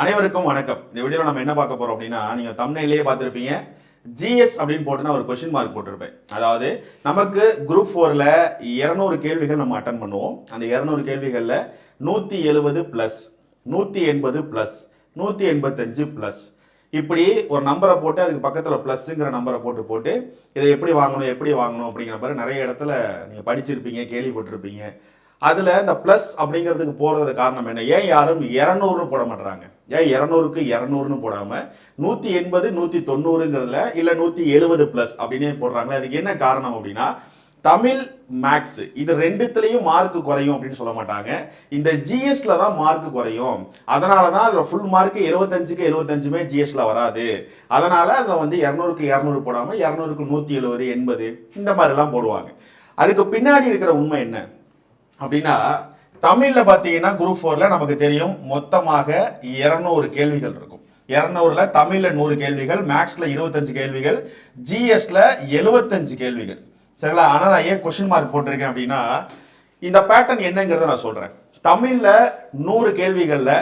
அனைவருக்கும் வணக்கம். இந்த வீடியோவில் நம்ம என்ன பார்க்க போறோம் அப்படின்னா நீங்க தமிழ்நிலையே பார்த்துருப்பீங்க. ஜிஎஸ் அப்படின்னு போட்டு நான் ஒரு கொஸ்டின் மார்க் போட்டிருப்பேன். அதாவது நமக்கு குரூப் ஃபோரில் இரநூறு கேள்விகள் நம்ம அட்டன் பண்ணுவோம். அந்த இரநூறு கேள்விகளில் நூற்றி எழுபது ப்ளஸ் நூற்றி எண்பது ப்ளஸ் நூற்றி எண்பத்தஞ்சு ப்ளஸ் இப்படி ஒரு நம்பரை போட்டு அதுக்கு பக்கத்தில் ப்ளஸ்ஸுங்கிற நம்பரை போட்டு போட்டு இதை எப்படி வாங்கணும் எப்படி வாங்கணும் அப்படிங்கிற மாதிரி நிறைய இடத்துல நீங்கள் படிச்சிருப்பீங்க கேள்விப்பட்டிருப்பீங்க. அதில் இந்த ப்ளஸ் அப்படிங்கிறதுக்கு போகிறது காரணம் என்ன? ஏன் யாரும் இரநூறுன்னு போட மாட்டாங்க ஏன் இரநூறுக்கு இரநூறுன்னு போடாமல் நூற்றி எண்பது நூற்றி தொண்ணூறுங்கிறதுல இல்லை நூற்றி எழுபது ப்ளஸ் அப்படின்னே போடுறாங்களே அதுக்கு என்ன காரணம் அப்படின்னா தமிழ் மேக்ஸ் இது ரெண்டுத்துலேயும் மார்க் குறையும் அப்படின்னு சொல்ல மாட்டாங்க. இந்த ஜிஎஸ்ல தான் மார்க் குறையும். அதனால தான் அதில் ஃபுல் மார்க் எழுபத்தஞ்சுக்கு எழுபத்தஞ்சுமே ஜிஎஸ்ல வராது. அதனால அதில் வந்து இரநூறுக்கு இரநூறு போடாமல் இரநூறுக்கு நூற்றி எழுபது எண்பது இந்த மாதிரிலாம் போடுவாங்க. அதுக்கு பின்னாடி இருக்கிற உண்மை என்ன? அப்படின்னா தமிழில் பார்த்தீங்கன்னா குரூப் ஃபோரில் நமக்கு தெரியும் மொத்தமாக இரநூறு கேள்விகள் இருக்கும். இரநூறுல தமிழில் நூறு கேள்விகள் மேக்ஸில் இருபத்தஞ்சு கேள்விகள் ஜிஎஸ்ல எழுபத்தஞ்சு கேள்விகள். சரிங்களா? ஆனால் நான் ஏன் கொஷின் மார்க் போட்டிருக்கேன் அப்படின்னா இந்த பேட்டர்ன் என்னங்கிறத நான் சொல்கிறேன் தமிழில் நூறு கேள்விகளில்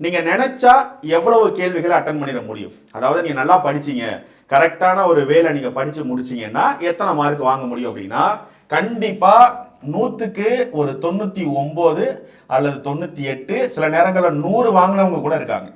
நீங்கள் நினச்சா எவ்வளவு கேள்விகளை அட்டன் பண்ணிட முடியும்? அதாவது நீங்கள் நல்லா படிச்சீங்க கரெக்டான ஒரு வேலை நீங்கள் படித்து முடிச்சீங்கன்னா எத்தனை மார்க் வாங்க முடியும் அப்படின்னா கண்டிப்பாக நூற்றுக்கு ஒரு தொண்ணூற்றி ஒம்பது அல்லது தொண்ணூற்றி எட்டு. சில நேரங்களில் நூறு வாங்கினவங்க கூட இருக்காங்க.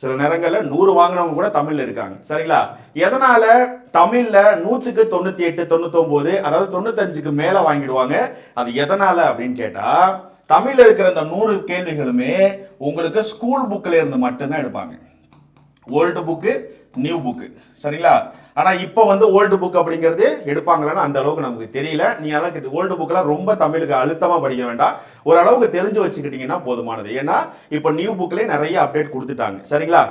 சில நேரங்களில் நூறு வாங்கினவங்க கூட தமிழில் இருக்காங்க. சரிங்களா? எதனால தமிழில் நூற்றுக்கு தொண்ணூற்றி எட்டு தொண்ணூத்தொம்போது அதாவது தொண்ணூத்தஞ்சுக்கு மேலே வாங்கிடுவாங்க? அது எதனால அப்படின்னு கேட்டால் தமிழில் இருக்கிற அந்த நூறு கேள்விகளுமே உங்களுக்கு ஸ்கூல் புக்கில் இருந்து மட்டும்தான் எடுப்பாங்க. ஓல்டு புக்கு நியூ புக்கு சரிங்களா? ஆனால் இப்போ வந்து ஓல்டு புக் அப்படிங்கிறது எடுப்பாங்களான்னு அந்த அளவுக்கு நமக்கு தெரியல. நீ அளவுக்கு ஓல்டு புக்கெல்லாம் ரொம்ப தமிழுக்கு அழுத்தமாக படிக்க வேண்டாம். ஓரளவுக்கு தெரிஞ்சு வச்சுக்கிட்டீங்கன்னா போதுமானது. ஏன்னா இப்போ நியூ புக்லேயே நிறைய அப்டேட் கொடுத்துட்டாங்க. சரிங்களா?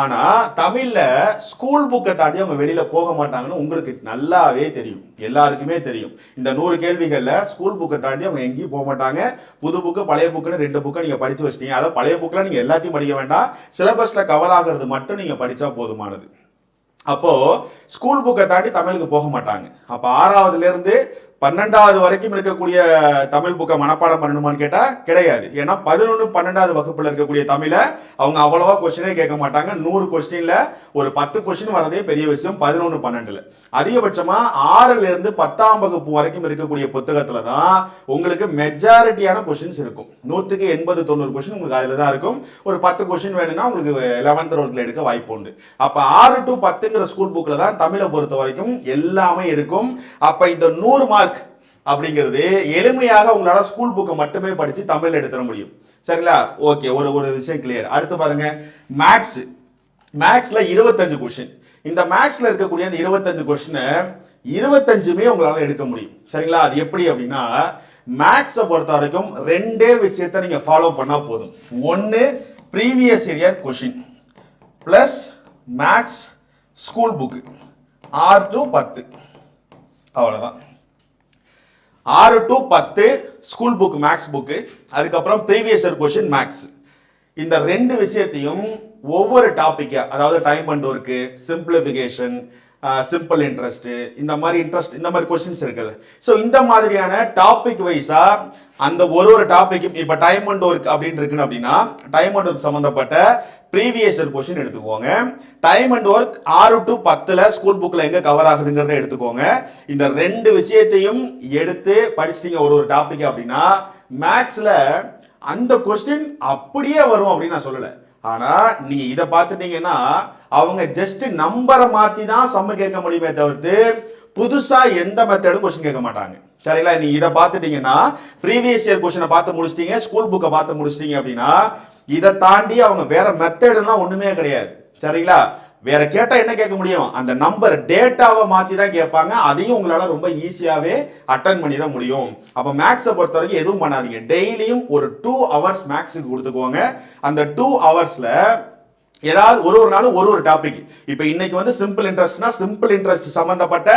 ஆனால் தமிழில் ஸ்கூல் புக்கை தாண்டி அவங்க வெளியில் போக மாட்டாங்கன்னு உங்களுக்கு நல்லாவே தெரியும். எல்லாருக்குமே தெரியும். இந்த நூறு கேள்விகளில் ஸ்கூல் புக்கை தாண்டி அவங்க எங்கேயும் போக மாட்டாங்க. புது புக்கு பழைய புக்குன்னு ரெண்டு புக்கை நீங்கள் படித்து வச்சிட்டீங்க. அதாவது பழைய புக்கில் நீங்கள் எல்லாத்தையும் படிக்க வேண்டாம். சிலபஸில் கவர் ஆகிறது மட்டும் நீங்கள் படித்தா போதுமானது. அப்போ ஸ்கூல் புக்கை தாண்டி தமிழுக்கு போக மாட்டாங்க. அப்போ ஆறாவதுலேருந்து பன்னெண்டாவது வரைக்கும் இருக்கக்கூடிய தமிழ் புக்கை மனப்பாடம் பண்ணணுமான்னு கேட்டால் கிடையாது. ஏன்னா பதினொன்று பன்னெண்டாவது வகுப்பில் இருக்கக்கூடிய தமிழை அவங்க அவ்வளோவா கொஸ்டினே கேட்க மாட்டாங்க. நூறு கொஸ்டினில் ஒரு பத்து கொஸ்டின் வரதே பெரிய விஷயம். பதினொன்று பன்னெண்டில். அதிகபட்சமாக ஆறுல இருந்து பத்தாம் வகுப்பு வரைக்கும் இருக்கக்கூடிய புத்தகத்தில் தான் உங்களுக்கு மெஜாரிட்டியான கொஸ்டின்ஸ் இருக்கும். நூற்றுக்கு எண்பது தொண்ணூறு கொஸ்டின் உங்களுக்கு அதில் தான் இருக்கும். ஒரு பத்து கொஸ்டின் வேணும்னா உங்களுக்கு லெவன்த் ரோட்டில் எடுக்க வாய்ப்பு உண்டு. அப்போ ஆறு டு பத்துங்கிற ஸ்கூல் புக்கில் தான் தமிழை பொறுத்த வரைக்கும் எல்லாமே இருக்கும். அப்போ இந்த நூறு மார்க் அப்படிங்கிறது எளிமையாக உங்களால ஸ்கூல் புக்கை மட்டுமே படிச்சு தமிழ்ல எடுத்துட முடியும். சரிங்களா? ஓகே ஒரு ஒரு விஷயம் கிளியர் அடுத்து பாருங்க. மேக்ஸ் மேக்ஸ்ல இருபத்தஞ்சு கொஸ்டின் இந்த மேக்ஸ்ல இருக்கக்கூடிய அந்த இருபத்தஞ்சு கொஸ்டினை இருபத்தஞ்சுமே உங்களால எடுக்க முடியும். சரிங்களா? அது எப்படி அப்படின்னா மேக்ஸை பொறுத்த வரைக்கும் ரெண்டே விஷயத்தை நீங்க ஃபாலோ பண்ணா போதும். ஒன்னு previous year question plus maths school book ஆறு டு பத்து. அவ்வளோதான் ஆறு டு பத்து ஸ்கூல் புக் மேக்ஸ் புக்கு அதுக்கப்புறம் ப்ரீவியஸ் இயர் கொஷின் மேக்ஸ் இந்த ரெண்டு விஷயத்தையும் ஒவ்வொரு டாப்பிக்காக அதாவது time and work simplification simple interest இந்த மாதிரி இன்ட்ரெஸ்ட் இந்த மாதிரி கொஸ்டின்ஸ் இருக்குல்ல. ஸோ இந்த மாதிரியான டாபிக் வைஸாக அந்த ஒரு ஒரு டாபிக்கும் இப்போ டைம் அண்ட் ஒர்க் அப்படின்னு இருக்குன்னு அப்படின்னா டைம் அண்ட் ஒர்க் சம்மந்தப்பட்ட ப்ரீவியஸ் இயர் கொஸ்டின் எடுத்துக்கோங்க. டைம் அண்ட் ஒர்க் ஆறு டு பத்துல ஸ்கூல் புக்ல எங்க கவர் ஆகுதுங்கிறத எடுத்துக்கோங்க. இந்த ரெண்டு விஷயத்தையும் எடுத்து படிச்சிட்டீங்க ஒரு ஒரு டாபிக் அப்படின்னா மேக்ஸ்ல அந்த கொஸ்டின் அப்படியே வரும் அப்படின்னு நான் சொல்லலை. ஆனா நீங்க இதை பார்த்துட்டீங்கன்னா அவங்க ஜஸ்ட் நம்பரை மாத்தி தான் சம்ம கேட்க முடியுமே தவிர்த்து புதுசா எந்த மெத்தடும் கொஸ்டின் கேட்க மாட்டாங்க. சரிங்களா? நீங்க இதை பார்த்துட்டீங்கன்னா ப்ரீவியஸ் இயர் கொஸ்டினை பார்த்து முடிச்சிட்டீங்க ஸ்கூல் புக்கை பார்த்து முடிச்சிட்டீங்க அப்படின்னா இதை தாண்டி அவங்க வேற மெத்தடுலாம் ஒண்ணுமே கிடையாது. சரிங்களா? வேற கேட்டா என்ன கேட்க முடியும்? அந்த நம்பர் டேட்டாவை மாத்தி தான் கேட்பாங்க. அதையும் உங்களால ரொம்ப ஈஸியாவே அட்டன் பண்ணிட முடியும். அப்ப மேக்ஸை பொறுத்த வரைக்கும் எதுவும் பண்ணாதீங்க. டெய்லியும் ஒரு டூ ஹவர்ஸ் மேக்ஸுக்கு கொடுத்துக்கோங்க. அந்த டூ ஹவர்ஸ்ல ஏதாவது ஒரு ஒரு நாளும் ஒரு ஒரு டாபிக் இப்போ இன்னைக்கு வந்து சிம்பிள் இன்ட்ரெஸ்ட்னா சிம்பிள் இன்ட்ரெஸ்ட் சம்பந்தப்பட்ட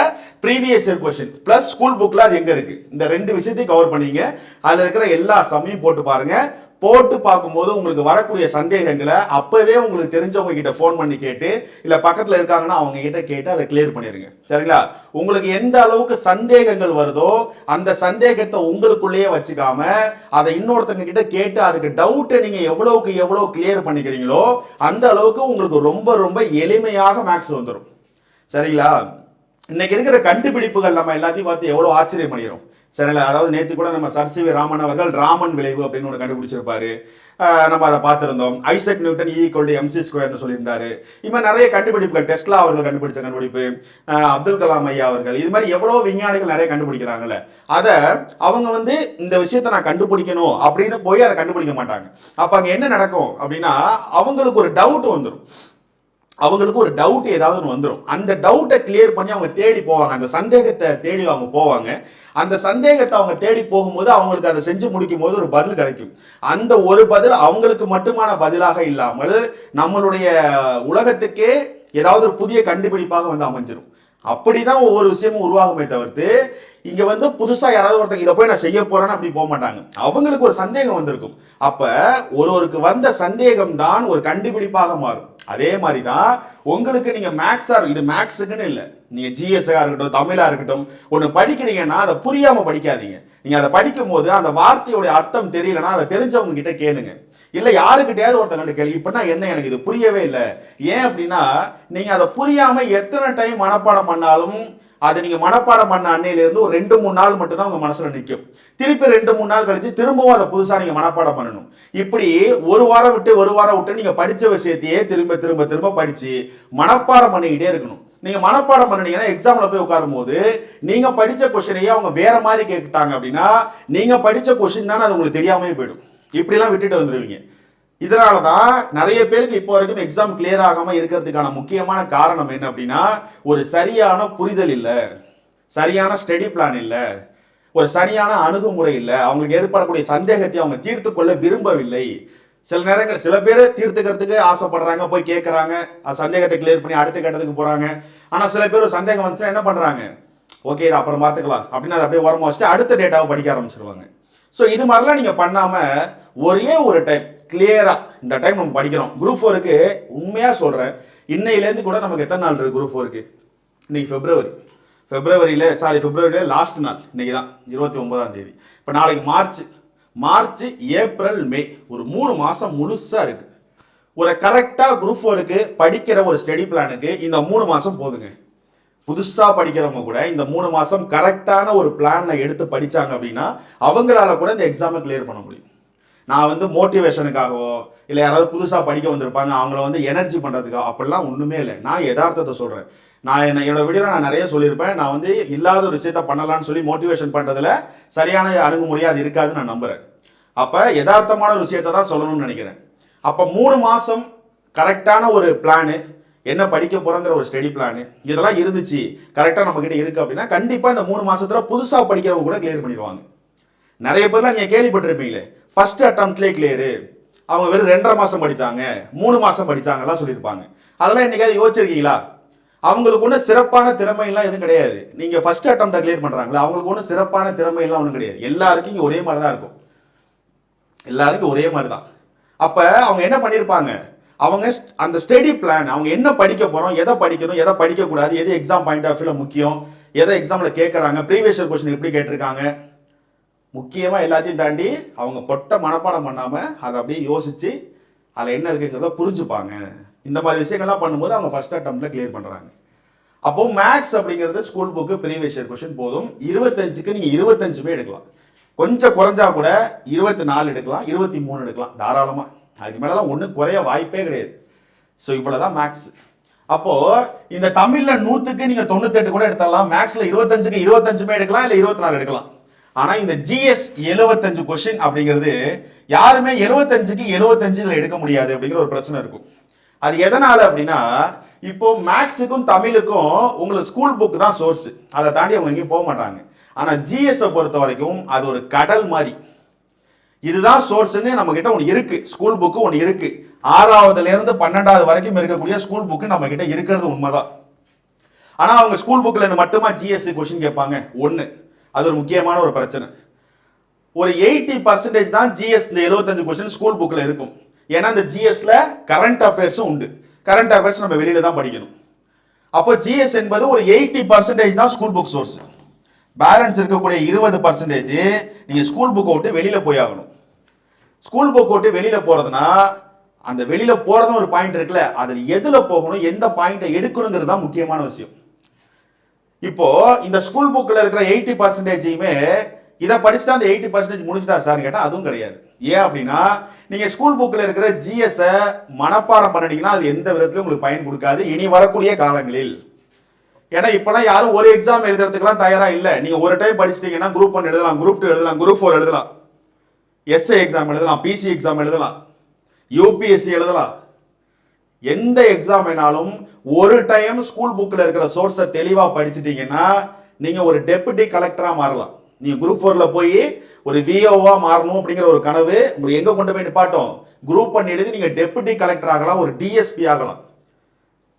previous year question plus school புக்ல அது எங்க இருக்கு? இந்த ரெண்டு விஷயத்தையும் கவர் பண்ணீங்க. அதுல இருக்கிற எல்லா சமையும் போட்டு பாருங்க. போட்டு பார்க்கும்போது உங்களுக்கு வரக்கூடிய சந்தேகங்களை அப்பவே உங்களுக்கு தெரிஞ்சவங்க கிட்ட ஃபோன் பண்ணி கேட்டு இல்ல பக்கத்துல இருக்காங்கன்னா அவங்க கிட்ட கேட்டு அதை கிளியர் பண்ணிருங்க. சரிங்களா? உங்களுக்கு எந்த அளவுக்கு சந்தேகங்கள் வருதோ அந்த சந்தேகத்தை உங்களுக்குள்ளேயே வச்சுக்காம அதை இன்னொருத்தங்க கிட்ட கேட்டு அதுக்கு டவுட்டை நீங்க எவ்வளவுக்கு எவ்வளவு கிளியர் பண்ணிக்கிறீங்களோ அந்த அளவுக்கு உங்களுக்கு ரொம்ப ரொம்ப எளிமையாக மேக்ஸ் வந்துடும் சரிங்களா? இன்னைக்கு இருக்கிற கண்டுபிடிப்புகள் நம்ம எல்லாத்தையும் பார்த்து எவ்வளவு ஆச்சரியம் பண்ணிக்கிறோம் சரிங்களா? அதாவது நேற்று கூட நம்ம சர் சி ராமன் அவர்கள் ராமன் விளைவு அப்படின்னு ஒன்று கண்டுபிடிச்சிருப்பாரு. நம்ம அதை பார்த்துருந்தோம். Isaac Newton equal to MC ஸ்கொயர்னு சொல்லியிருந்தாரு. இது மாதிரி நிறைய கண்டுபிடிப்புகள். டெஸ்லா அவர்கள் கண்டுபிடிச்ச கண்டுபிடிப்பு அப்துல் கலாம் ஐயா அவர்கள். இது மாதிரி எவ்வளவு விஞ்ஞானிகள் நிறைய கண்டுபிடிக்கிறாங்கல்ல. அதை அவங்க வந்து இந்த விஷயத்தை நான் கண்டுபிடிக்கணும் அப்படின்னு போய் அதை கண்டுபிடிக்க மாட்டாங்க. அப்போ அங்கே என்ன நடக்கும் அப்படின்னா அவங்களுக்கு ஒரு டவுட் வந்துடும் அவங்களுக்கு ஒரு டவுட் ஏதாவது ஒன்று வந்துடும் அந்த டவுட்டை கிளியர் பண்ணி அவங்க தேடி போவாங்க. அந்த சந்தேகத்தை தேடி அவங்க போவாங்க. அந்த சந்தேகத்தை அவங்க தேடி போகும்போது அவங்களுக்கு அதை செஞ்சு முடிக்கும் போது ஒரு பதில் கிடைக்கும். அந்த ஒரு பதில் அவங்களுக்கு மட்டுமான பதிலாக இல்லாமல் நம்மளுடைய உலகத்துக்கே ஏதாவது ஒரு புதிய கண்டுபிடிப்பாக வந்து அமைஞ்சிடும் அப்படிதான் ஒவ்வொரு விஷயமும் உருவாகுமே தவிர்த்து இங்க வந்து புதுசா யாராவது ஒருத்தங்க இதை போய் நான் செய்ய போறேன்னு அப்படி போக மாட்டாங்க. அவங்களுக்கு ஒரு சந்தேகம் வந்திருக்கும். அப்ப ஒருவருக்கு வந்த சந்தேகம் தான் ஒரு கண்டுபிடிப்பாக மாறும். அதே மாதிரி தான் உங்களுக்கு நீங்க மேக்ஸா இது மேக்ஸுக்குன்னு இல்லை. நீங்க ஜிஎஸ்ஆ இருக்கட்டும் தமிழா இருக்கட்டும் ஒன்று படிக்கிறீங்கன்னா அதை புரியாம படிக்காதீங்க. நீங்க அதை படிக்கும் போது அந்த வார்த்தையோட அர்த்தம் தெரியலன்னா அதை தெரிஞ்சவங்க கிட்ட கேளுங்க. இல்லை யாருக்கிட்டையாவது ஒருத்தவங்க கேள்வி இப்படின்னா என்ன எனக்கு இது புரியவே இல்லை. ஏன் அப்படின்னா நீங்க அதை புரியாம எத்தனை டைம் மனப்பாடம் பண்ணாலும் அதை நீங்கள் மனப்பாடம் பண்ண அன்னையிலேருந்து ஒரு ரெண்டு மூணு நாள் மட்டும்தான் உங்கள் மனசில் நிற்கும் திருப்பி ரெண்டு மூணு நாள் கழித்து திரும்பவும் அதை புதுசாக நீங்கள் மனப்பாடம் பண்ணணும். இப்படி ஒரு வாரம் விட்டு ஒரு வாரம் விட்டு நீங்கள் படித்த விஷயத்தையே திரும்ப திரும்ப திரும்ப படித்து மனப்பாடம் பண்ணிக்கிட்டே இருக்கணும். நீங்கள் மனப்பாடம் பண்ணினீங்கன்னா எக்ஸாமில் போய் உட்காரும் போது நீங்கள் படித்த கொஷினையே அவங்க வேற மாதிரி கேட்டாங்க அப்படின்னா நீங்கள் படித்த கொஷின் தானே அது உங்களுக்கு தெரியாமே போயிடும். இப்படிலாம் விட்டுட்டு வந்துடுவீங்க இதனால தான் நிறைய பேருக்கு இப்போ வரைக்கும் எக்ஸாம் கிளியர் ஆகாமல் இருக்கிறதுக்கான முக்கியமான காரணம் என்ன அப்படின்னா ஒரு சரியான புரிதல் இல்லை சரியான ஸ்டடி பிளான் இல்லை ஒரு சரியான அணுகுமுறை இல்லை அவங்களுக்கு ஏற்படக்கூடிய சந்தேகத்தை அவங்க தீர்த்து கொள்ள விரும்பவில்லை. சில நேரங்கள் சில பேர் தீர்த்துக்கிறதுக்கு ஆசைப்படுறாங்க போய் கேட்குறாங்க சந்தேகத்தை கிளியர் பண்ணி அடுத்த கட்டத்துக்கு போகிறாங்க ஆனால் சில பேர் ஒரு சந்தேகம் வந்துச்சுன்னா என்ன பண்ணுறாங்க ஓகே இது அப்புறம் பார்த்துக்கலாம். அப்படின்னு அதை அப்படியே ஓரமா வச்சுட்டு அடுத்த டேட்டாவை படிக்க ஆரம்பிச்சிருவாங்க. ஸோ இது மாதிரிலாம் நீங்கள் பண்ணாமல் ஒரே ஒரு டைம் கிளியராக இந்த டைம் நம்ம படிக்கிறோம் குரூப் ஃபோருக்கு உண்மையாக சொல்கிறேன் இன்னையிலேருந்து கூட நமக்கு எத்தனை நாள் இருக்குது குரூப் ஃபோருக்கு இன்னைக்கு பிப்ரவரி பிப்ரவரியில் சாரி பிப்ரவரியில் லாஸ்ட் நாள் இன்னைக்கு தான் இருபத்தி ஒன்பதாம் தேதி. இப்போ நாளைக்கு மார்ச் மார்ச் ஏப்ரல் மே ஒரு மூணு மாதம் முழுசாக இருக்குது ஒரு கரெக்டாக குரூப் ஃபோருக்கு படிக்கிற ஒரு ஸ்டடி பிளானுக்கு இந்த மூணு மாதம் போதுங்க. புதுசாக படிக்கிறவங்க கூட இந்த மூணு மாதம் கரெக்டான ஒரு பிளானை எடுத்து படித்தாங்க அப்படின்னா அவங்களால கூட இந்த எக்ஸாமை கிளியர் பண்ண முடியும். நான் வந்து மோட்டிவேஷனுக்காகவோ இல்லை யாராவது புதுசாக படிக்க வந்திருப்பாங்க அவங்கள வந்து எனர்ஜி பண்ணுறதுக்காக அப்படிலாம் ஒன்றுமே இல்லை. நான் யதார்த்தத்தை சொல்கிறேன் நான் என்ன என்னோட வீடியோ நான் நிறைய சொல்லியிருப்பேன். நான் வந்து இல்லாத ஒரு விஷயத்த பண்ணலான்னு சொல்லி மோட்டிவேஷன் பண்ணுறதுல சரியான அணுகுமுறையாக அது இருக்காதுன்னு நான் நம்புகிறேன் அப்போ யதார்த்தமான ஒரு விஷயத்தை தான் சொல்லணும்னு நினைக்கிறேன். அப்போ மூணு மாதம் கரெக்டான ஒரு பிளானு என்ன படிக்க போறோங்கிற ஒரு ஸ்டடி பிளானு இதெல்லாம் இருந்துச்சு. கரெக்டாக நம்ம கிட்ட இருக்கு அப்படின்னா கண்டிப்பாக இந்த மூணு மாசத்துல புதுசாக படிக்கிறவங்க கூட கிளியர் பண்ணிடுவாங்க. நிறைய பேர்லாம் நீங்க கேள்விப்பட்டிருப்பீங்களே ஃபர்ஸ்ட் அட்டம்ப்ட்லேயே கிளியரு அவங்க வெறும் ரெண்டரை மாசம் படிச்சாங்க மூணு மாசம் படிச்சாங்கலாம் சொல்லியிருப்பாங்க. அதெல்லாம் என்னைக்காவது யோசிச்சிருக்கீங்களா? அவங்களுக்கு ஒன்றும் சிறப்பான திறமையெல்லாம் எதுவும் கிடையாது. நீங்க ஃபர்ஸ்ட் அட்டம்ப்டை கிளியர் பண்றாங்களா அவங்களுக்கு ஒன்றும் சிறப்பான திறமையெல்லாம் ஒன்றும் கிடையாது. எல்லாருக்கும் இங்கே ஒரே மாதிரி தான் இருக்கும். எல்லாருக்கும் ஒரே மாதிரி தான் அப்ப அவங்க என்ன பண்ணியிருப்பாங்க அவங்க அந்த ஸ்டடி பிளான் அவங்க என்ன படிக்க போகிறோம் எதை படிக்கணும் எதை படிக்கக்கூடாது எது எக்ஸாம் பாயிண்ட் ஆஃப் வியூல முக்கியம் எதை எக்ஸாமில் கேட்குறாங்க ப்ரீவியஸ் கொஸ்டின் எப்படி கேட்டிருக்காங்க முக்கியமாக எல்லாத்தையும் தாண்டி அவங்க பொட்ட மனப்பாடம் பண்ணாமல் அதை அப்படியே யோசித்து அதில் என்ன இருக்குங்கிறத புரிஞ்சுப்பாங்க. இந்த மாதிரி விஷயங்கள்லாம் பண்ணும்போது அவங்க ஃபர்ஸ்ட் அட்டம்ல கிளியர் பண்ணுறாங்க அப்போ மேக்ஸ் அப்படிங்கிறது school book previous year question போதும். இருபத்தஞ்சுக்கு நீங்கள் இருபத்தஞ்சுமே எடுக்கலாம். கொஞ்சம் குறைஞ்சா கூட இருபத்தி நாலு எடுக்கலாம் இருபத்தி மூணு எடுக்கலாம் தாராளமாக அதுக்கு மேலலாம் ஒன்றும் குறைய வாய்ப்பே கிடையாது. ஸோ இவ்வளோ தான் மேக்ஸ் அப்போது இந்த தமிழில் நூற்றுக்கு நீங்கள் தொண்ணூத்தெட்டு கூட எடுத்துடலாம். மேக்ஸில் இருபத்தஞ்சுக்கு இருபத்தஞ்சுமே எடுக்கலாம் இல்லை இருபத்தி நாலு எடுக்கலாம். ஆனால் இந்த ஜிஎஸ் எழுபத்தஞ்சு கொஷின் அப்படிங்கிறது யாருமே எழுபத்தஞ்சுக்கு எழுபத்தஞ்சுல எடுக்க முடியாது அப்படிங்கிற ஒரு பிரச்சனை இருக்கும். அது எதனால் அப்படின்னா இப்போ மேக்ஸுக்கும் தமிழுக்கும் உங்களுக்கு ஸ்கூல் புக் தான் சோர்ஸ் அதை தாண்டி அவங்க எங்கேயும் போக மாட்டாங்க. ஆனால் ஜிஎஸ்ஸை பொறுத்த வரைக்கும் அது ஒரு கடல் மாதிரி. இதுதான் சோர்ஸ்ன்னு நம்ம கிட்ட ஒன்று இருக்கு. ஸ்கூல் புக்கு ஒன்று இருக்கு. ஆறாவதுல இருந்து பன்னெண்டாவது வரைக்கும் இருக்கக்கூடிய ஸ்கூல் புக்கு நம்ம கிட்ட இருக்கிறது உண்மைதான். ஆனா அவங்க ஸ்கூல் புக்ல இருந்து மட்டுமா ஜிஎஸ்சி கொஸ்டின் கேட்பாங்க? ஒன்று அது ஒரு முக்கியமான ஒரு பிரச்சனை. ஒரு எயிட்டி பர்சன்டேஜ் தான் ஜிஎஸ் இந்த எழுபத்தஞ்சு கொஸ்டின் ஸ்கூல் புக்கில் இருக்கும். ஏன்னா இந்த ஜிஎஸ்ல கரண்ட் அஃபேர்ஸும் உண்டு. கரண்ட் அஃபேர்ஸ் நம்ம வெளியில தான் படிக்கணும். அப்போ ஜிஎஸ் என்பது ஒரு எயிட்டி பர்சன்டேஜ் தான் ஸ்கூல் புக் சோர்ஸ் பேலன்ஸ் இருக்கக்கூடிய இருபது பர்சன்டேஜ் நீங்கள் ஸ்கூல் புக்கை விட்டு வெளியில போய் ஆகணும். ஸ்கூல் புக் விட்டு வெளியில போறதுனா அந்த வெளியில போறதும் ஒரு பாயிண்ட் இருக்குல்ல அதில் எதுல போகணும் எந்த பாயிண்ட்டை எடுக்கணுங்கிறது தான் முக்கியமான விஷயம். இப்போ இந்த ஸ்கூல் புக்கில் இருக்கிற எயிட்டி பர்சன்டேஜையுமே இதை படிச்சுட்டா அந்த எயிட்டி பர்சன்டேஜ் முடிச்சுட்டா சார் கேட்டால் அதுவும் கிடையாது. ஏன் அப்படின்னா நீங்க ஸ்கூல் புக்கில் இருக்கிற ஜிஎஸ் மனப்பாடம் பண்ணிட்டீங்கன்னா அது எந்த விதத்திலும் உங்களுக்கு பயன் கொடுக்காது. இனி வரக்கூடிய காலங்களில். ஏன்னா இப்பெல்லாம் யாரும் ஒரு எக்ஸாம் எழுதுறதுக்குலாம் தயாராக இல்லை. நீங்கள் ஒரு டைம் படிச்சிட்டீங்கன்னா குரூப் ஒன் எழுதலாம் குரூப் டூ எழுதலாம் குரூப் ஃபோர் எழுதலாம். எஸ்ஏ எக்ஸாம் எழுதலாம் பிசி எக்ஸாம் எழுதலாம் யூபிஎஸ்சி எழுதலாம். எந்த எக்ஸாம் வேணாலும் ஒரு டைம் ஸ்கூல் புக்கில் இருக்கிற சோர்ஸை தெளிவாக படிச்சிட்டிங்கன்னா நீங்கள் ஒரு டெப்புட்டி கலெக்டராக மாறலாம். நீங்கள் குரூப் ஃபோரில் போய் ஒரு விஓவாக மாறணும் அப்படிங்கிற ஒரு கனவு உங்களுக்கு எங்கே கொண்டு போய் நிப்பாட்டும்? குரூப் பண்ணி எழுதி நீங்கள் டெப்புட்டி கலெக்டர் ஆகலாம் ஒரு டிஎஸ்பி ஆகலாம்.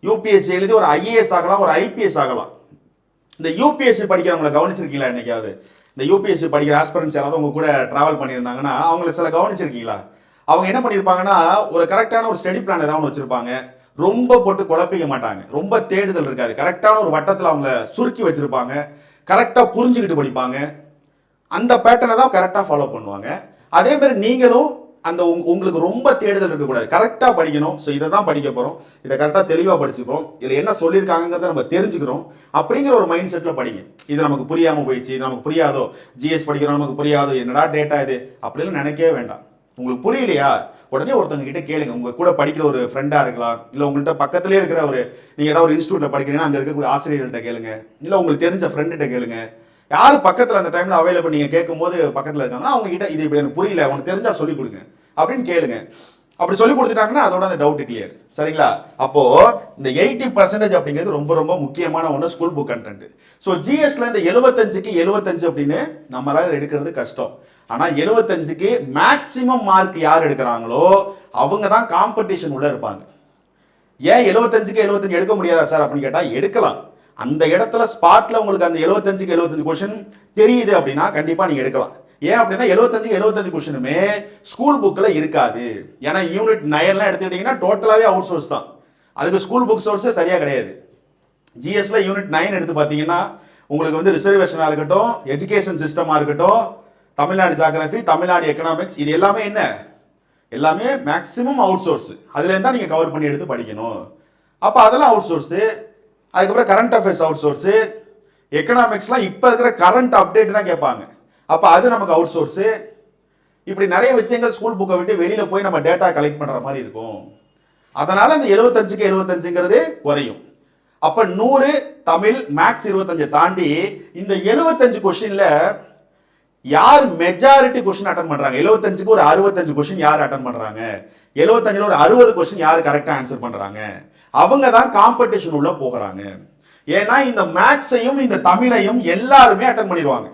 யூபிஎஸ்சி எழுதி ஒரு ஐஏஎஸ் ஆகலாம் ஒரு ஐபிஎஸ் ஆகலாம். இந்த யூபிஎஸ்சி படிக்கிறவங்களை கவனிச்சிருக்கீங்களா என்னைக்காவது? இந்த யூபிஎஸ்சி படிக்கிற ஆஸ்பிரன்ஸ் யாராவது உங்க கூட டிராவல் பண்ணியிருந்தாங்கன்னா அவங்கள சில கவனிச்சிருக்கீங்களா? அவங்க என்ன பண்ணியிருப்பாங்கன்னா ஒரு கரெக்டான ஒரு ஸ்டடி பிளான் ஏதாவது ஒன்று வச்சிருப்பாங்க. ரொம்ப போட்டு குழப்பிக்க மாட்டாங்க. ரொம்ப தேடுதல் இருக்காது. கரெக்டான ஒரு வட்டத்தில் அவங்கள சுருக்கி வச்சிருப்பாங்க. கரெக்டாக புரிஞ்சுக்கிட்டு படிப்பாங்க. அந்த பேட்டர்னை தான் கரெக்டாக ஃபாலோ பண்ணுவாங்க. அதே மாதிரி நீங்களும் அந்த உங் உங்களுக்கு ரொம்ப தேடுதல் இருக்கக்கூடாது. கரெக்டாக படிக்கணும். ஸோ இதை தான் படிக்க போகிறோம் இதை கரெக்டாக தெளிவாக படிச்சுக்கிறோம். இதில் என்ன சொல்லியிருக்காங்கிறத நம்ம தெரிஞ்சுக்கிறோம். அப்படிங்கிற ஒரு மைண்ட் செட்டில் படிங்க. இது நமக்கு புரியாமல் போயிடுச்சு இது நமக்கு புரியாதோ? ஜிஎஸ் படிக்கிறோம் நமக்கு புரியாதோ? என்னடா டேட்டா இது? அப்படிலாம் நினைக்கவே வேண்டாம். உங்களுக்கு புரியலையா? உடனே ஒருத்தவங்க கிட்ட கேளுங்க. உங்க கூட படிக்கிற ஒரு ஃப்ரெண்டாக இருக்கலாம். இல்லை உங்கள்கிட்ட பக்கத்துலேயே இருக்கிற ஒரு நீங்கள் ஏதாவது ஒரு இன்ஸ்டியூட்டில் படிக்கிறீங்கன்னா அங்கே இருக்கக்கூடிய ஆசிரியர்கள்ட்ட கேளுங்க. இல்லை உங்களுக்கு தெரிஞ்ச ஃப்ரெண்டுகிட்ட கேளுங்க. யார் பக்கத்தில் அந்த டைமில் அவைலபிள் நீங்கள் கேட்கும்போது பக்கத்தில் இருக்காங்கன்னா அவங்ககிட்ட இது இப்படி எனக்கு புரியல உனக்கு தெரிஞ்சால் சொல்லி கொடுங்க. அப்படின்னு கேளுங்க. அப்படி சொல்லி கொடுத்துட்டாங்கன்னா அதோட அந்த டவுட் கிளியர் சரிங்களா? அப்போ இந்த எயிட்டி பர்சன்டேஜ் அப்படிங்கிறது ரொம்ப ரொம்ப முக்கியமான ஒன்று ஸ்கூல் புக் கண்டென்ட் ஸோ ஜிஎஸ்ல இந்த எழுபத்தஞ்சுக்கு எழுபத்தஞ்சு அப்படின்னு நம்மளால எடுக்கிறது கஷ்டம். ஆனால் எழுபத்தஞ்சுக்கு மேக்சிமம் மார்க் யார் எடுக்கிறாங்களோ அவங்க தான் காம்படிஷன் உள்ள இருப்பாங்க. ஏன் எழுபத்தஞ்சுக்கு எழுபத்தஞ்சு எடுக்க முடியாதா சார் அப்படின்னு கேட்டால் எடுக்கலாம். அந்த இடத்துல ஸ்பாட்டில் உங்களுக்கு அந்த எழுபத்தஞ்சுக்கு எழுபத்தஞ்சு கொஷின் தெரியுது அப்படின்னா கண்டிப்பாக நீங்கள் எடுக்கலாம். ஏன் அப்படின்னா எழுபத்தஞ்சுக்கு எழுபத்தஞ்சு கொஷினுமே ஸ்கூல் புக்கில் இருக்காது. ஏன்னா யூனிட் நயன்லாம் எடுத்துக்கிட்டிங்கன்னா டோட்டலாகவே அவுட் சோர்ஸ் தான். அதுக்கு ஸ்கூல் புக் சோர்ஸே சரியாக கிடையாது. ஜிஎஸ்ல யூனிட் நைன் எடுத்து பார்த்தீங்கன்னா உங்களுக்கு வந்து ரிசர்வேஷனாக இருக்கட்டும் எஜுகேஷன் சிஸ்டமாக இருக்கட்டும் தமிழ்நாடு ஜாகிரபி தமிழ்நாடு எக்கனாமிக்ஸ் இது எல்லாமே என்ன? எல்லாமே மேக்ஸிமம் அவுட் சோர்ஸ் அதுலேருந்து தான் நீங்கள் கவர் பண்ணி எடுத்து படிக்கணும். அப்போ அதெல்லாம் அவுட் சோர்ஸு அதுக்கப்புறம் கரண்ட் அஃபேர்ஸ் அவுட் சோர்ஸு எக்கனாமிக்ஸ்லாம் இப்போ இருக்கிற கரண்ட் அப்டேட் தான் கேட்பாங்க. அப்போ அது நமக்கு அவுட் சோர்ஸு இப்படி நிறைய விஷயங்கள் ஸ்கூல் புக்கை விட்டு வெளியில் போய் நம்ம டேட்டா கலெக்ட் பண்ணுற மாதிரி இருக்கும். அதனால் அந்த எழுபத்தஞ்சுக்கு எழுபத்தஞ்சுங்கிறது குறையும். அப்போ நூறு தமிழ் மேக்ஸ் இருபத்தஞ்சை தாண்டி இந்த எழுபத்தஞ்சு கொஷினில் யார் மெஜாரிட்டி கொஸ்டின் அட்டன் பண்ணுறாங்க எழுபத்தஞ்சுக்கு ஒரு அறுபத்தஞ்சு கொஸ்டின் யார் அட்டன் பண்ணுறாங்க எழுபத்தஞ்சில் ஒரு அறுபது கொஸ்டின் யார் கரெக்டாக ஆன்சர் பண்ணுறாங்க அவங்க தான் காம்படிஷன் உள்ள போகிறாங்க. ஏன்னா இந்த மேக்ஸையும் இந்த தமிழையும் எல்லாருமே அட்டன் பண்ணிடுவாங்க.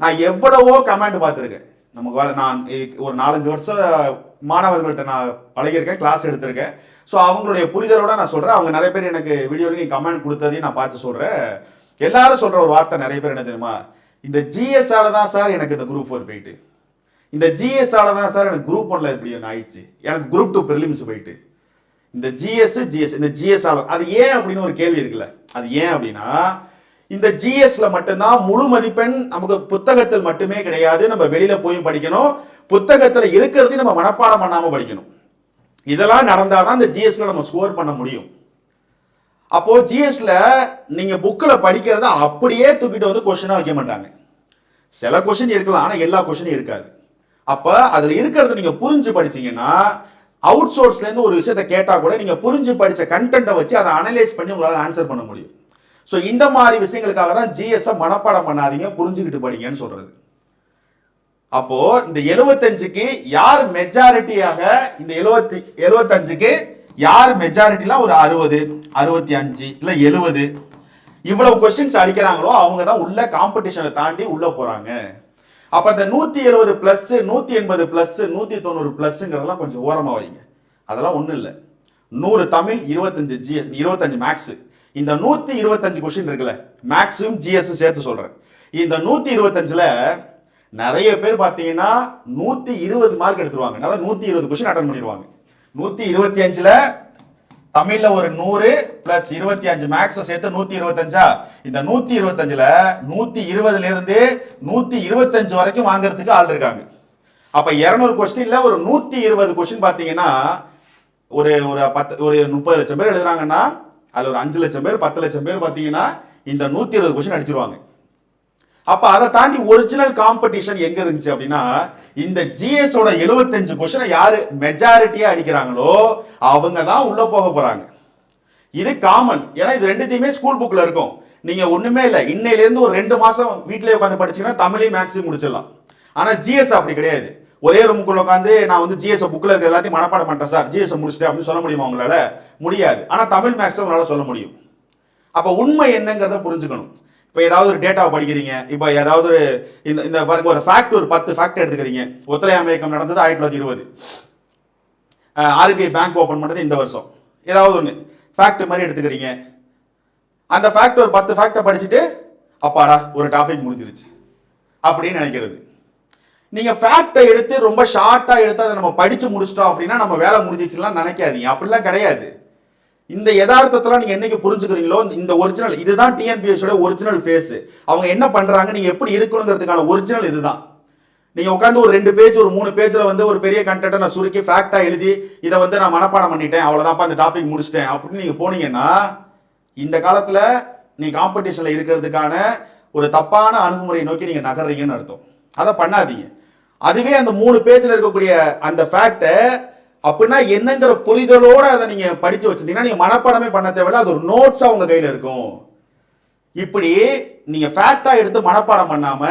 நான் எவ்வளவோ கமெண்ட் பார்த்துருக்கேன். நமக்கு வர நான் ஒரு நாலஞ்சு வருஷம் மாணவர்கள்ட்ட நான் பழகியிருக்கேன் கிளாஸ் எடுத்திருக்கேன். ஸோ அவங்களுடைய புரிதலோட நான் சொல்கிறேன் அவங்க நிறைய பேர் எனக்கு வீடியோவில் நீ கமெண்ட் கொடுத்ததையும் நான் பார்த்து சொல்கிறேன் எல்லாரும் சொல்கிற ஒரு வார்த்தை நிறைய பேர் என்ன தெரியுமா? இந்த ஜிஎஸ்ஆல தான் சார் எனக்கு இந்த குரூப் ஃபோர் போயிட்டு. இந்த ஜிஎஸ்ஆல தான் சார் எனக்கு குரூப் ஒன்ல இப்படி ஒன்று ஆயிடுச்சு. எனக்கு குரூப் டூ ப்ரிலிம்ஸ் போயிட்டு. இந்த ஜிஎஸ் ஜிஎஸ் இந்த ஜிஎஸ் அது ஏன் அப்படின்னு ஒரு கேள்வி இருக்குல்ல. அது ஏன் அப்படின்னா இந்த ஜிஎஸ்ல மட்டும்தான் முழு மதிப்பெண் நமக்கு புத்தகத்தில் மட்டுமே கிடையாது. நம்ம வெளியில போய் படிக்கணும். புத்தகத்துல இருக்கிறதையும் நம்ம மனப்பாடம் பண்ணாம படிக்கணும். இதெல்லாம் நடந்தாதான் இந்த ஜிஎஸ்ல நம்ம ஸ்கோர் பண்ண முடியும். அப்போ ஜிஎஸ்ல நீங்க புக்கில் படிக்கிறத அப்படியே தூக்கிட்டு வந்து கொஸ்டினா வைக்க மாட்டாங்க. சில கொஸ்டின் இருக்கலாம் ஆனா எல்லா கொஸ்டினும் இருக்காது. அப்ப அதுல இருக்கிறத நீங்க புரிஞ்சு படிச்சீங்கன்னா அவுட் சோர்ஸ்லேருந்து ஒரு விஷயத்தை கேட்டால் கூட நீங்கள் புரிஞ்சு படித்த கண்டென்ட்டை வச்சு அதை அனலைஸ் பண்ணி உங்களால் ஆன்சர் பண்ண முடியும். ஸோ இந்த மாதிரி விஷயங்களுக்காக தான் ஜிஎஸ் மனப்பாடம் பண்ணாதீங்க புரிஞ்சுக்கிட்டு படிங்கன்னு சொல்கிறது அப்போ இந்த எழுபத்தஞ்சுக்கு யார் மெஜாரிட்டியாக இந்த எழுபத்தி எழுபத்தஞ்சுக்கு யார் மெஜாரிட்டிலாம் ஒரு அறுபது அறுபத்தி அஞ்சு இல்லை எழுபது இவ்வளவு கொஸ்டின்ஸ் அடிக்கிறாங்களோ அவங்க தான் உள்ள காம்படிஷனை தாண்டி உள்ள போறாங்க. அப்ப இந்த நூத்தி எழுபது பிளஸ் நூத்தி எண்பது பிளஸ் நூத்தி தொண்ணூறு பிளஸ்ங்கிறதெல்லாம் கொஞ்சம் ஓரமா வைங்க. அதெல்லாம் ஒண்ணும் இல்லை. நூறு தமிழ் இருபத்தஞ்சு ஜி இருபத்தஞ்சு மேக்ஸ் இந்த நூத்தி இருபத்தஞ்சு கொஸ்டின் இருக்குல்ல மேக்ஸும் ஜிஎஸ் சேர்த்து சொல்றேன். இந்த நூத்தி இருபத்தஞ்சுல நிறைய பேர் பார்த்தீங்கன்னா நூத்தி இருபது மார்க் எடுத்துருவாங்க. அதாவது நூத்தி இருபது கொஸ்டின் அட்டன் பண்ணிடுவாங்க நூத்தி இருபத்தி அஞ்சுல தமிழ்ல ஒரு நூறு பிளஸ் இருபத்தி அஞ்சு மேக்ஸை சேர்த்து நூத்தி இருபத்தஞ்சா? இந்த நூத்தி இருபத்தஞ்சுல நூத்தி இருபதுல இருந்து நூத்தி இருபத்தஞ்சு வரைக்கும் வாங்குறதுக்கு ஆள் இருக்காங்க. அப்ப இருநூறு கொஸ்டின்ல ஒரு நூத்தி இருபது கொஸ்டின் பாத்தீங்கன்னா ஒரு ஒரு பத்து ஒரு முப்பது லட்சம் பேர் எழுதுறாங்கன்னா அதுல ஒரு அஞ்சு லட்சம் பேர் பத்து லட்சம் பேர் பாத்தீங்கன்னா இந்த நூத்தி இருபது கொஸ்டின் அடிச்சிருவாங்க. அப்ப அதை தாண்டி ஒரிஜினல் காம்படிஷன் எங்க இருந்துச்சு அப்படின்னா இந்த ஜிஎஸ் ஓட 75 கொஸ்டினை யாரு மெஜாரிட்டியா அடிக்கிறாங்களோ அவங்க தான் உள்ள போக போறாங்க. இது காமன் ஏன்னா இது ரெண்டுத்தையுமே ஸ்கூல் புக்ல இருக்கும். நீங்க ஒண்ணுமே இல்லை. இன்னையிலேருந்து ஒரு ரெண்டு மாசம் வீட்டிலேயே உட்காந்து படிச்சீங்கன்னா தமிழையும் மேக்ஸையும் முடிச்சிடலாம். ஆனா ஜிஎஸ் அப்படி கிடையாது. ஒரே ரூமுக்குள்ள உட்காந்து நான் வந்து ஜிஎஸ் புக்ல இருக்க எல்லாத்தையும் மனப்பாடம் பண்ணிட்டேன் சார். ஜிஎஸ் முடிச்சிட்டேன் அப்படின்னு சொல்ல முடியுமா உங்களால? முடியாது. ஆனா தமிழ் மேக்ஸ் உங்களால சொல்ல முடியும். அப்ப உண்மை என்னங்கிறத புரிஞ்சுக்கணும். இப்போ ஏதாவது ஒரு டேட்டாவை படிக்கிறீங்க இப்போ ஏதாவது ஒரு இந்த இந்த பாருங்க ஒரு ஃபேக்ட் ஒரு பத்து ஃபேக்ட் எடுத்துக்கிறீங்க. ஒத்துழையாமை இயக்கம் நடந்தது ஆயிரத்தி தொள்ளாயிரத்தி இருபது. ஆர்பிஐ பேங்க் ஓப்பன் பண்ணது இந்த வருஷம். ஏதாவது ஒன்று ஃபேக்ட் மாதிரி எடுத்துக்கிறீங்க. அந்த ஃபேக்ட் ஒரு பத்து ஃபேக்டை படிச்சுட்டு அப்பாடா ஒரு டாபிக் முடிஞ்சிருச்சு. அப்படின்னு நினைக்கிறது. நீங்கள் ஃபேக்டை எடுத்து ரொம்ப ஷார்ட்டாக எடுத்து அதை நம்ம படித்து முடிச்சிட்டோம் அப்படின்னா நம்ம வேலை முடிஞ்சிச்சுலாம் நினைக்காதீங்க. அப்படிலாம் கிடையாது. இந்த யதார்த்தத்தெல்லாம் நீங்க என்னைக்கு புரிஞ்சுக்கிறீங்களோ இந்த ஒரிஜினல் இதுதான் டிஎன்பிஎஸ்ஸோட ஒரிஜினல் ஃபேஸ் அவங்க என்ன பண்றாங்க நீங்க எப்படி இருக்கணுங்கிறதுக்கான ஒரிஜினல் இதுதான். நீங்க உட்காந்து ஒரு ரெண்டு பேஜ் ஒரு மூணு பேஜ்ல வந்து ஒரு பெரிய கண்டென்ட்டை நான் சுருக்கி ஃபேக்டா எழுதி இதை வந்து நான் மனப்பாடம் பண்ணிட்டேன் அவ்வளவுதான்ப்பா அந்த டாபிக் முடிச்சிட்டேன். அப்படின்னு நீங்க போனீங்கன்னா இந்த காலத்துல நீ காம்படிஷன்ல இருக்கிறதுக்கான ஒரு தப்பான அணுகுமுறையை நோக்கி நீங்க நகர்றீங்கன்னு அர்த்தம். அதை பண்ணாதீங்க. அதுவே அந்த மூணு பேஜ்ல இருக்கக்கூடிய அந்த ஃபேக்டை அப்படின்னா என்னங்கிற புரிதலோட அதை நீங்க படிச்சு வச்சிருந்தீங்கன்னா நீங்க மனப்பாடமே பண்ண தேவையில்ல. அது ஒரு நோட்ஸா உங்க கையில இருக்கும். இப்படி நீங்க ஃபேக்டா எடுத்து மனப்பாடம் பண்ணாம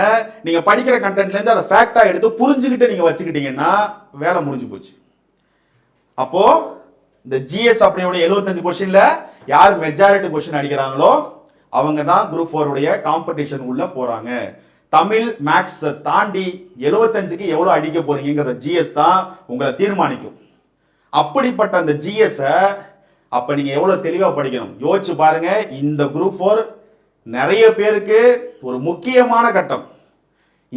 நீங்க படிக்கிற கண்டென்ட்ல இருந்து அதை ஃபேக்டா எடுத்து புரிஞ்சுக்கிட்டு நீங்க வச்சுக்கிட்டீங்கன்னா வேலை முடிஞ்சு போச்சு. அப்போ இந்த ஜிஎஸ் அப்படியோட 75 கொஸ்டின்ல யார் மெஜாரிட்டி கொஸ்டின் அடிக்கிறாங்களோ அவங்க தான் குரூப் ஃபோருடைய காம்படிஷன் உள்ள போறாங்க. தமிழ் மேக்ஸ் தாண்டி எழுபத்தஞ்சுக்கு எவ்வளோ அடிக்க போறீங்கிறத ஜிஎஸ் தான் உங்களை தீர்மானிக்கும். அப்படிப்பட்ட அந்த ஜிஎஸை அப்போ நீங்கள் எவ்வளோ தெளிவாக படிக்கணும்? யோசிச்சு பாருங்கள் இந்த குரூப் ஃபோர் நிறைய பேருக்கு ஒரு முக்கியமான கட்டம்.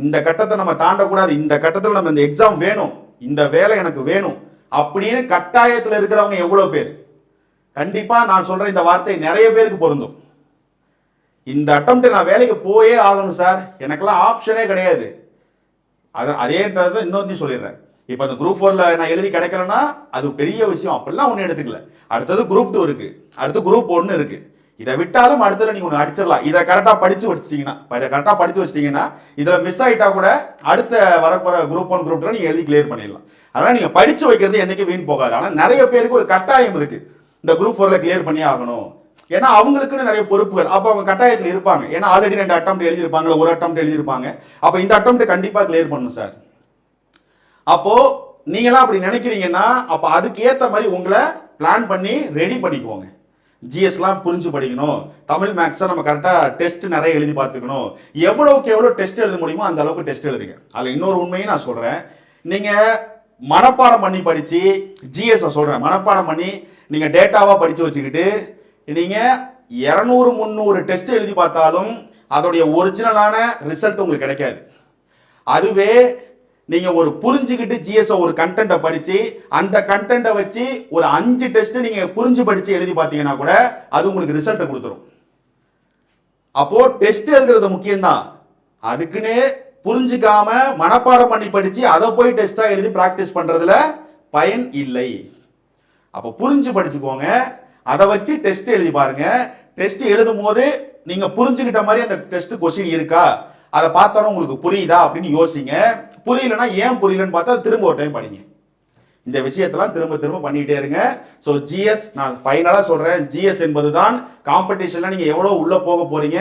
இந்த கட்டத்தை நம்ம தாண்டக்கூடாது. இந்த கட்டத்தில் நம்ம இந்த எக்ஸாம் வேணும். இந்த வேலை எனக்கு வேணும். அப்படின்னு கட்டாயத்தில் இருக்கிறவங்க எவ்வளோ பேர்? கண்டிப்பாக நான் சொல்கிறேன் இந்த வார்த்தை நிறைய பேருக்கு பொருந்தும். இந்த அட்டம்ப்ட் நான் வேலைக்கு போயே ஆகணும் சார் எனக்கெல்லாம் ஆப்ஷனே கிடையாது. அது அதே நேரத்தில் சொல்லிடுறேன். இப்போ அந்த குரூப் ஃபோரில் நான் எழுதி கிடைக்கலன்னா அது பெரிய விஷயம். அப்படிலாம் ஒன்றும் எடுத்துக்கல. அடுத்தது குரூப் டூ இருக்கு. அடுத்து குரூப் ஒன்று இருக்கு. இதை விட்டாலும் அடுத்ததுல நீங்க ஒன்று அடிச்சிடலாம். இதை கரெக்டாக படிச்சு வச்சிட்டீங்கன்னா இதை கரெக்டாக படிச்சு வச்சிட்டீங்கன்னா இதில் மிஸ் ஆயிட்டா கூட அடுத்த வரப்போற குரூப் ஒன் குரூப் நீங்கள் நீங்க எழுதி கிளியர் பண்ணிடலாம். அதனால நீங்க படிச்சு வைக்கிறது என்னைக்கு வீண் போகாது. ஆனால் நிறைய பேருக்கு ஒரு கட்டாயம் இருக்கு. இந்த குரூப் ஃபோரில் கிளியர் பண்ணி ஆகணும். ஏன்னா அவங்களுக்குன்னு நிறைய பொறுப்புகள். அப்போ அவங்க கட்டாயத்தில் இருப்பாங்க. ஏன்னா ஆல்ரெடி ரெண்டு அட்டம் எழுதியிருப்பாங்க. ஒரு அட்டம் எழுதியிருப்பாங்க. அப்போ இந்த அட்டம் கண்டிப்பாக கிளியர் பண்ணணும் சார் அப்போ நீங்களாம் அப்படி நினைக்கிறீங்கன்னா அப்போ அதுக்கு ஏற்ற மாதிரி உங்களை பிளான் பண்ணி ரெடி பண்ணிக்குவோங்க ஜிஎஸ்லாம் புரிஞ்சு படிக்கணும். தமிழ் மேக்ஸை நம்ம கரெக்டாக டெஸ்ட் நிறைய எழுதி பார்த்துக்கணும். எவ்வளோக்கு எவ்வளோ டெஸ்ட் எழுத முடியுமோ அந்த அளவுக்கு டெஸ்ட் எழுதுங்க. அதில் இன்னொரு உண்மையும் நான் சொல்கிறேன் நீங்கள் மனப்பாடம் பண்ணி படித்து ஜிஎஸ்ஸை சொல்கிறேன் மனப்பாடம் பண்ணி நீங்கள் டேட்டாவாக படித்து வச்சுக்கிட்டு நீங்கள் இரநூறு முந்நூறு டெஸ்ட் எழுதி பார்த்தாலும் அதோடைய ஒரிஜினலான ரிசல்ட் உங்களுக்கு கிடைக்காது. அதுவே நீங்க ஒரு புரிஞ்சுக்கிட்டு ஜிஎஸ்ஓ ஒரு கண்டென்ட்டை படிச்சு அந்த கண்டென்ட்டை வச்சு ஒரு அஞ்சு டெஸ்ட் நீங்க புரிஞ்சு படிச்சு எழுதி பார்த்தீங்கன்னா கூட அது உங்களுக்கு ரிசல்ட்டை கொடுத்துரும். அப்போ டெஸ்ட் எழுதுறது முக்கியம்தான். அதுக்குன்னே புரிஞ்சுக்காம மனப்பாடம் பண்ணி படிச்சு அதை போய் டெஸ்டா எழுதி ப்ராக்டிஸ் பண்றதுல பயன் இல்லை. அப்போ புரிஞ்சு படிச்சுக்கோங்க. அதை வச்சு டெஸ்ட் எழுதி பாருங்க. டெஸ்ட் எழுதும் போது நீங்க புரிஞ்சுக்கிட்ட மாதிரி அந்த டெஸ்ட் கொஸ்டின் இருக்கா? அதை பார்த்தோன்னா உங்களுக்கு புரியுதா? அப்படின்னு யோசிங்க. புரியலன்னா ஏன் புரியலன்னு பார்த்தா திரும்ப ஒரு டைம் படிங்க. இந்த விஷயத்தெல்லாம் திரும்ப திரும்ப பண்ணிகிட்டே இருங்க. ஸோ ஜிஎஸ் நான் ஃபைனலாக சொல்கிறேன் ஜிஎஸ் என்பது தான் காம்படிஷனில் நீங்கள் எவ்வளோ உள்ளே போக போகிறீங்க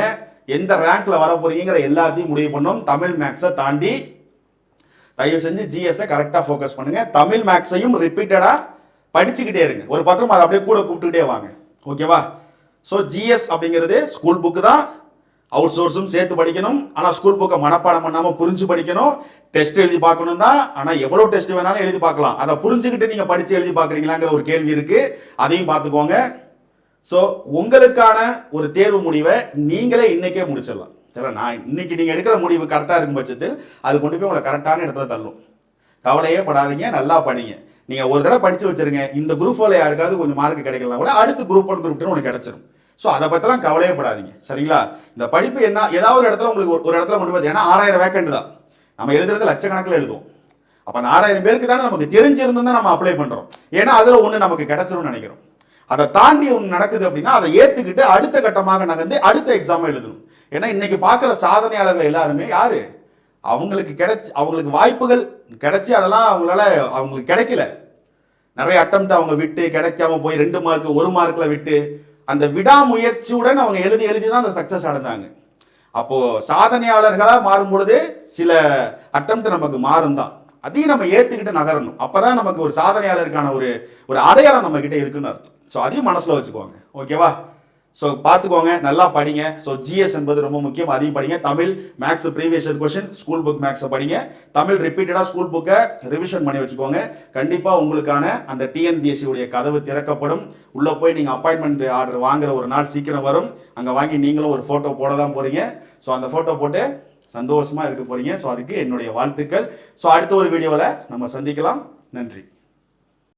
எந்த ரேங்க்ல வர போறீங்கிற எல்லாத்தையும் முடிவு பண்ணும். தமிழ் மேக்ஸை தாண்டி தயவு செஞ்சு ஜிஎஸ்ஸை கரெக்டாக ஃபோக்கஸ் பண்ணுங்க. தமிழ் மேக்ஸையும் ரிப்பீட்டடாக படிச்சுக்கிட்டே இருங்க. ஒரு பக்கம் அதை அப்படியே கூட கூப்பிட்டுக்கிட்டே வாங்க. ஓகேவா ஸோ ஜிஎஸ் அப்படிங்கிறது ஸ்கூல் புக்கு தான். அவுட் சோர்ஸும் சேர்த்து படிக்கணும். ஆனால் ஸ்கூல் புக்கை மனப்பாடம் பண்ணாமல் புரிஞ்சு படிக்கணும். டெஸ்ட் எழுதி பார்க்கணும் தான். ஆனால் எவ்வளோ டெஸ்ட் வேணாலும் எழுதி பார்க்கலாம். அதை புரிஞ்சுக்கிட்டு நீங்கள் படித்து எழுதி பார்க்குறீங்களாங்கிற ஒரு கேள்வி இருக்குது அதையும் பார்த்துக்கோங்க. ஸோ உங்களுக்கான ஒரு தேர்வு முடிவை நீங்களே இன்றைக்கே முடிச்சிடலாம். சரி நான் இன்னைக்கு நீங்கள் எடுக்கிற முடிவு கரெக்டாக இருக்கும் பட்சத்தில் அது கொண்டு போய் உங்களை கரெக்டான இடத்துல தள்ளும். கவலையே படாதீங்க. நல்லா படிங்க. நீங்கள் ஒரு தடவை படித்து வச்சிருங்க. இந்த குரூப் ஃபோரில் யாருக்காவது கொஞ்சம் மார்க் கிடைக்கலாம் கூட அடுத்து குரூப் ஒன் குரூப் ஒன்று கிடச்சிரும். ஸோ அதை பற்றிலாம் கவலையே படாதீங்க சரிங்களா? இந்த படிப்பு என்ன ஏதாவது ஒரு இடத்துல உங்களுக்கு ஒரு- ஒரு இடத்துல கொண்டு ஏன்னா ஆறாயிரம் வேக்கண்ட் தான். நம்ம எழுதுறது லட்சக்கணக்கில் எழுதுவோம். அப்போ அந்த ஆறாயிரம் பேருக்கு தானே நமக்கு தெரிஞ்சிருந்தும் தான் நம்ம அப்ளை பண்ணுறோம் ஏன்னா அதில் ஒன்று நமக்கு கிடச்சிரும்னு நினைக்கிறோம். அதை தாண்டி ஒன்று நடக்குது அப்படின்னா அதை ஏற்றுக்கிட்டு அடுத்த கட்டமாக நகர்ந்து அடுத்த எக்ஸாம் எழுதணும். ஏன்னா இன்னைக்கு பார்க்குற சாதனையாளர்கள் எல்லாருமே யாரு? அவங்களுக்கு கிடைச்சி அவங்களுக்கு வாய்ப்புகள் கிடைச்சி அதெல்லாம் அவங்களால அவங்களுக்கு கிடைக்கல. நிறைய அட்டம் அவங்க விட்டு கிடைக்காம போய் ரெண்டு மார்க் ஒரு மார்க்கில் விட்டு அந்த விடாமுயற்சியுடன் அவங்க எழுதி எழுதி தான் அந்த சக்ஸஸ் அடைந்தாங்க. அப்போது சாதனையாளர்களாக மாறும் பொழுது சில அட்டம் நமக்கு மாறும் தான். அதையும் நம்ம ஏற்றுக்கிட்டு நகரணும். அப்போ தான் நமக்கு ஒரு சாதனையாளருக்கான ஒரு ஒரு அடையாளம் நம்மக்கிட்ட இருக்குன்னு அர்த்தம். ஸோ அதையும் மனசில் வச்சுக்கோங்க. ஓகேவா ஸோ பார்த்துக்கோங்க நல்லா படிங்க. ஸோ ஜிஎஸ் என்பது ரொம்ப முக்கியம். அதையும் படிங்க. Tamil maths previous question school book மேக்ஸை படிங்க. தமிழ் ரிப்பீட்டடாக ஸ்கூல் புக்கை ரிவிஷன் பண்ணி வச்சுக்கோங்க. கண்டிப்பாக உங்களுக்கான அந்த டிஎன்பிஎஸ்சி உடைய கதவு திறக்கப்படும். உள்ளே போய் நீங்கள் அப்பாயின்மெண்ட் ஆர்டர் வாங்குற ஒரு நாள் சீக்கிரம் வரும். அங்கே வாங்கி நீங்களும் ஒரு ஃபோட்டோ போட தான் போகிறீங்க ஸோ அந்த ஃபோட்டோ போட்டு சந்தோஷமாக இருக்க போகிறீங்க ஸோ அதுக்கு என்னுடைய வாழ்த்துக்கள். ஸோ அடுத்த ஒரு வீடியோவில் நம்ம சந்திக்கலாம். நன்றி.